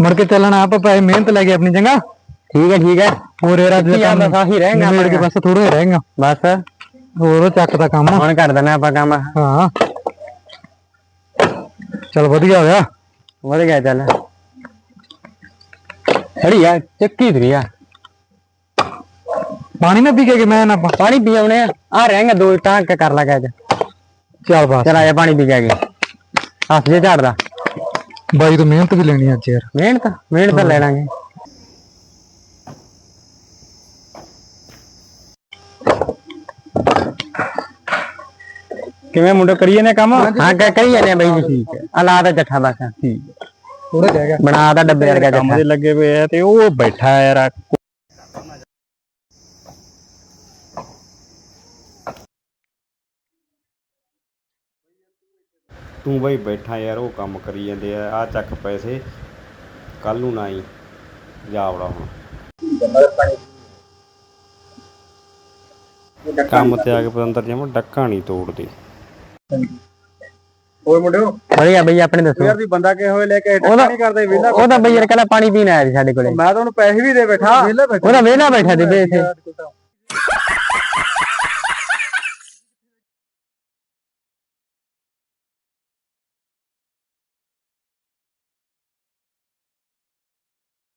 ਮੁੜ ਕੇ ਚੱਲਣਾ ਆਪਾਂ ਪੈਸੇ ਮਿਹਨਤ ਲੈ ਕੇ ਆਪਣੀ ਚੰਗਾ ਠੀਕ ਹੈ ਠੀਕ ਹੈ। ਹੋਰ ਯਾਰ ਅੱਜ ਕੀ ਆ, ਬਸ ਆਹੀ ਰਹੇਗਾ ਮੇੜ ਕੇ। ਬਸ ਥੋੜਾ ਹੀ ਰਹੇਗਾ ਬਸ। ਹੋਰ ਚੱਕ ਦਾ ਕੰਮ। ਹੁਣ ਕਰ ਦਿੰਦੇ ਆਪਾਂ ਕੰਮ। ਹਾਂ। ਚਲ ਵਧੀਆ ਹੋਇਆ। ਵਧ ਗਿਆ ਚੱਲ। ਖੜੀ ਆ ਚੱਕੀ ਧਰੀ ਆ। ਪਾਣੀ ਨਾ ਪੀ ਕੇ ਮੈਂ ਨਾ ਪਾਣੀ ਪੀ ਆਉਣੇ ਆ। ਆ ਰਹੇਗਾ ਦੋ ਟਾਂਕ ਕਰ ਲਾ ਕੇ ਚੱਲ ਬਸ। ਚਲ ਆਇਆ ਪਾਣੀ ਪੀ ਕੇ ਹੱਥ ਜੇ ਝਾੜਦਾ। ਬਾਈ ਤੋਂ ਮਿਹਨਤ ਵੀ ਲੈਣੀ ਅੱਜ ਯਾਰ। ਮਿਹਨਤ ਮਿਹਨਤ ਲੈ ਲਾਂਗੇ। ਕਿਵੇਂ ਮੁੰਡੇ ਕਰੀਏ ਨੇ ਕੰਮ? ਹਾਂ ਕ- ਕਰੀ ਜਾਂਦੇ ਆ ਬਾਈ ਜੀ ਠੀਕ ਹੈ। ਆ ਲਾ ਦਾ ਜੱਠਾ ਬਸ। ਠੀਕ ਥੋੜਾ ਗਿਆ ਬਣਾ ਦਾ ਡੱਬੇ ਵਰਗਾ ਜੱਠਾ। ਲੱਗੇ ਪਏ ਆ ਤੇ ਉਹ ਬੈਠਾ ਯਾਰ ਤੂੰ ਬਈ ਬੈਠਾ ਯਾਰ ਉਹ ਕੰਮ ਕਰੀ ਜਾਂਦੇ ਆ ਆ ਚੱਕ ਪੈਸੇ ਕੱਲ ਨੂੰ ਨਾ ਹੀ ਜਾ ਵੜਾ ਹੁਣ। ਕੰਮ ਤੇ ਆ ਕੇ ਪਤੰਦਰ ਜਮ ਡੱਕਾ ਨਹੀਂ ਤੋੜਦੇ। ਓਏ ਮੁੰਡਿਓ? ਵਧੀਆ ਬਈ ਆਪਣੇ ਦੱਸੋ। ਯਾਰ ਵੀ ਬੰਦਾ ਕਿਹੋ ਹੋਏ ਲੈ ਕੇ ਉਹਦਾ ਨਹੀਂ ਕਰਦੇ ਵਿਹਲਾ ਉਹ ਤਾਂ ਬਈ ਯਾਰ ਕਹਿੰਦਾ ਪਾਣੀ ਪੀਣ ਆਇਆ ਸੀ ਸਾਡੇ ਕੋਲੇ। ਮੈਂ ਤਾਂ ਉਹਨੂੰ ਪੈਸੇ ਵੀ ਦੇ ਬੈਠਾ। ਵਿਹਲਾ ਬੈਠਾ ਉਹਦਾ ਵਿਹਲਾ ਬੈਠਾ ਸੀ ਬੇ ਇੱਥੇ।